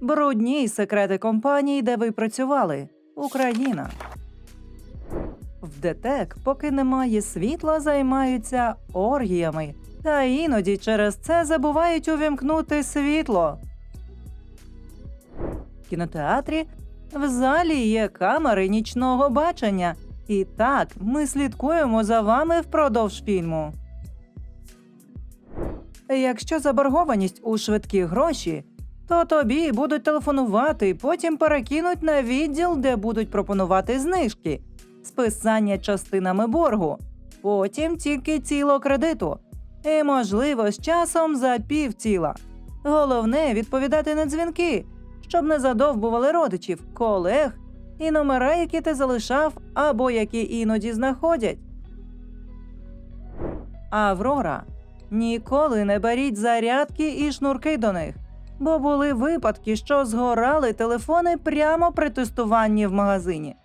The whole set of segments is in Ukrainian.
Брудні секрети компаній, де ви працювали. Україна. В ДТЕК, поки немає світла, займаються оргіями. Та іноді через це забувають увімкнути світло. В кінотеатрі в залі є камери нічного бачення. І так, ми слідкуємо за вами впродовж фільму. Якщо заборгованість у швидкі гроші, то тобі будуть телефонувати, потім перекинуть на відділ, де будуть пропонувати знижки, списання частинами боргу, потім тільки ціло кредиту, і, можливо, з часом за півціла. Головне відповідати на дзвінки, щоб не задовбували родичів, колег і номера, які ти залишав або які іноді знаходять. Аврора. Ніколи не беріть зарядки і шнурки до них, бо були випадки, що згорали телефони прямо при тестуванні в магазині.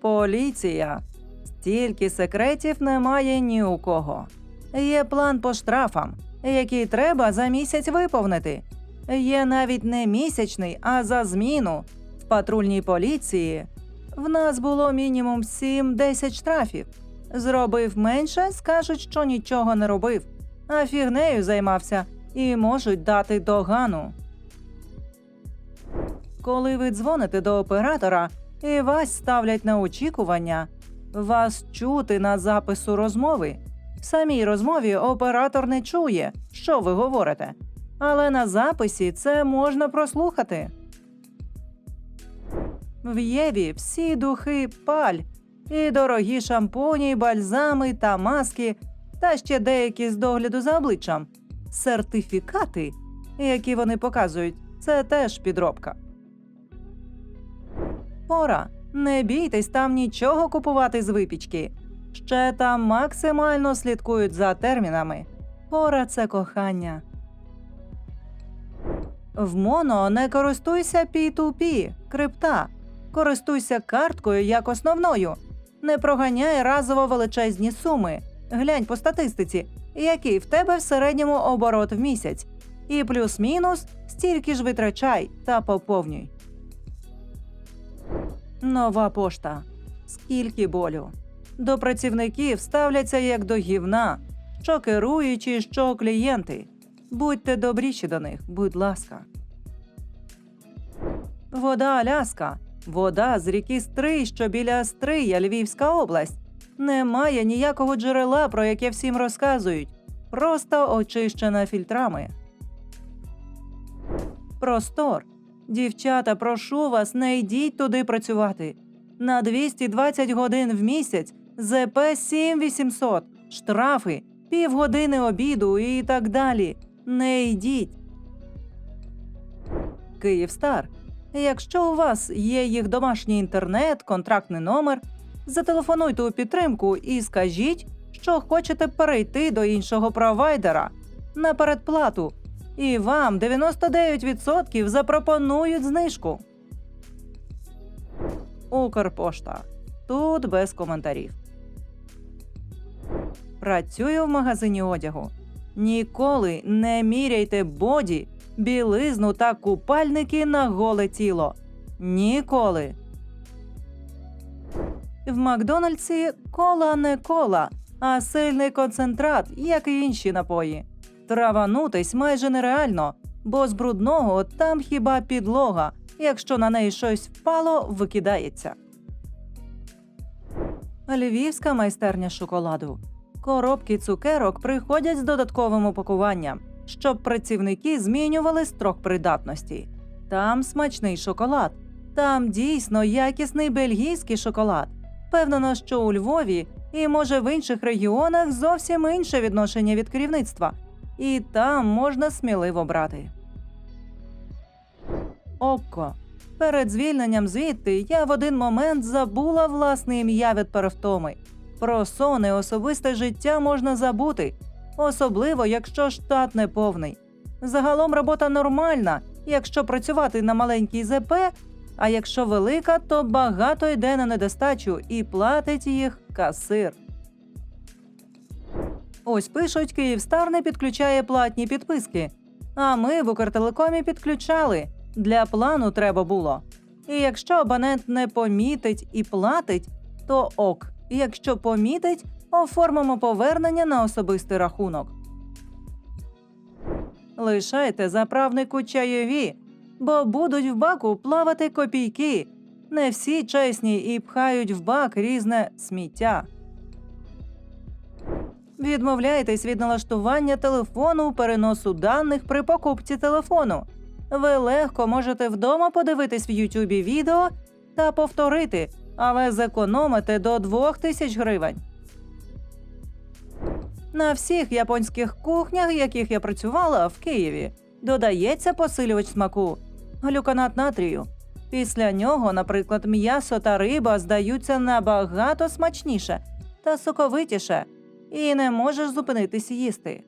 Поліція. Стільки секретів немає ні у кого. Є план по штрафам, який треба за місяць виповнити. Є навіть не місячний, а за зміну. В патрульній поліції в нас було мінімум 7-10 штрафів. Зробив менше, скажуть, що нічого не робив, а фігнею займався і можуть дати догану. Коли ви дзвоните до оператора і вас ставлять на очікування, вас чути на запису розмови. В самій розмові оператор не чує, що ви говорите, але на записі це можна прослухати. В Єві всі духи паль, і дорогі шампуні, бальзами та маски, та ще деякі з догляду за обличчям. Сертифікати, які вони показують, це теж підробка. Пора. Не бійтесь там нічого купувати з випічки. Ще там максимально слідкують за термінами. Пора це кохання. В моно не користуйся P2P, крипта. Користуйся карткою як основною. Не проганяй разово величезні суми. Глянь по статистиці, який в тебе в середньому оборот в місяць. І плюс-мінус стільки ж витрачай та поповнюй. Нова пошта. Скільки болю. До працівників ставляться як до гівна, що керуючі, що клієнти. Будьте добріші до них, будь ласка. Вода Аляска. Вода з ріки Стрий, що біля Стрия, Львівська область. Немає ніякого джерела, про яке всім розказують. Просто очищена фільтрами. Простор. Дівчата, прошу вас, не йдіть туди працювати. На 220 годин в місяць ЗП 7800, штрафи, півгодини обіду і так далі. Не йдіть. Київстар. Якщо у вас є їх домашній інтернет, контрактний номер, зателефонуйте у підтримку і скажіть, що хочете перейти до іншого провайдера на передплату, і вам 99% запропонують знижку. Укрпошта. Тут без коментарів. Працюю в магазині одягу. Ніколи не міряйте боді, білизну та купальники на голе тіло. Ніколи. В Макдональдсі кола не кола, а сильний концентрат, як і інші напої. Траванутись майже нереально, бо з брудного там хіба підлога, якщо на неї щось впало, викидається. Львівська майстерня шоколаду. Коробки цукерок приходять з додатковим упакуванням, щоб працівники змінювали строк придатності. Там смачний шоколад, там дійсно якісний бельгійський шоколад. Впевнено, що у Львові і може в інших регіонах зовсім інше відношення від керівництва, і там можна сміливо брати. Окко. Перед звільненням звідти я в один момент забула власне ім'я від перевтоми. Про сон і особисте життя можна забути, особливо якщо штат не повний. Загалом робота нормальна, якщо працювати на маленькій ЗП, а якщо велика, то багато йде на недостачу і платить їх касир. Ось пишуть, Київстар не підключає платні підписки. А ми в Укртелекомі підключали. Для плану треба було. І якщо абонент не помітить і платить, то ок. Якщо помітить, оформимо повернення на особистий рахунок. Лишайте заправнику чайові, бо будуть в баку плавати копійки. Не всі чесні і пхають в бак різне сміття. Відмовляйтесь від налаштування телефону переносу даних при покупці телефону. Ви легко можете вдома подивитись в Ютубі відео та повторити, але зекономите до 2000 гривень. На всіх японських кухнях, яких я працювала в Києві, додається посилювач смаку глюконат натрію. Після нього, наприклад, м'ясо та риба здаються набагато смачніше та соковитіше, і не можеш зупинитись їсти.